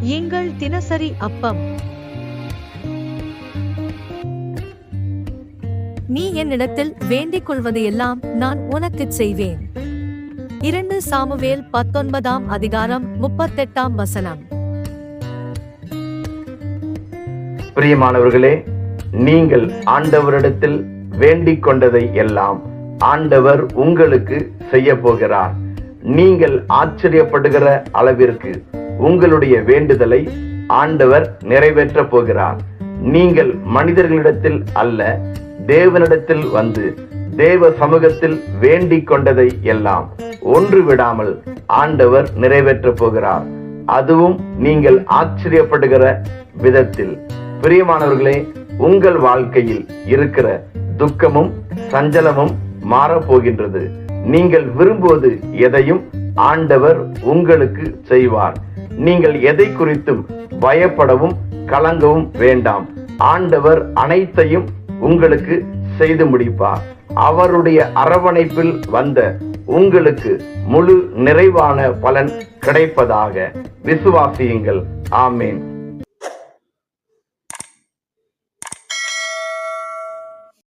எங்கள் தினசரி அப்பம். நீ என்னிடத்தில் வேண்டிக் கொள்வது எல்லாம் நான் உனக்குச் செய்வேன். இரண்டு சாமுவேல் பத்தொன்பதாம் அதிகாரம் முப்பத்தெட்டாம் வசனம். பிரியமானவர்களே நீங்கள் ஆண்டவரிடத்தில் வேண்டிக் கொண்டதை எல்லாம் ஆண்டவர் உங்களுக்கு செய்ய போகிறார். நீங்கள் ஆச்சரியப்படுகிற அளவிற்கு உங்களுடைய வேண்டுதலை ஆண்டவர் நிறைவேற்றப் போகிறார். நீங்கள் மனிதர்களிடத்தில் அல்ல தேவனிடத்தில் வந்து தேவ சமூகத்தில் வேண்டிக் கொண்டதை எல்லாம் ஒன்று விடாமல் ஆண்டவர் நிறைவேற்றப் போகிறார். அதுவும் நீங்கள் ஆச்சரியப்படுகிற விதத்தில். பிரியமானவர்களே உங்கள் வாழ்க்கையில் இருக்கிற துக்கமும் சஞ்சலமும் மாறப்போகின்றது நீங்கள் விரும்புவது எதையும் ஆண்டவர் உங்களுக்கு செய்வார். நீங்கள் எதை குறித்தும் பயப்படவும் கலங்கவும் வேண்டாம். ஆண்டவர் அனைத்தையும் உங்களுக்கு செய்து முடிப்பார். அவருடைய அரவணைப்பில் வந்த உங்களுக்கு முழு நிறைவான பலன் கிடைப்பதாக. விசுவாசியுங்கள். ஆமேன்.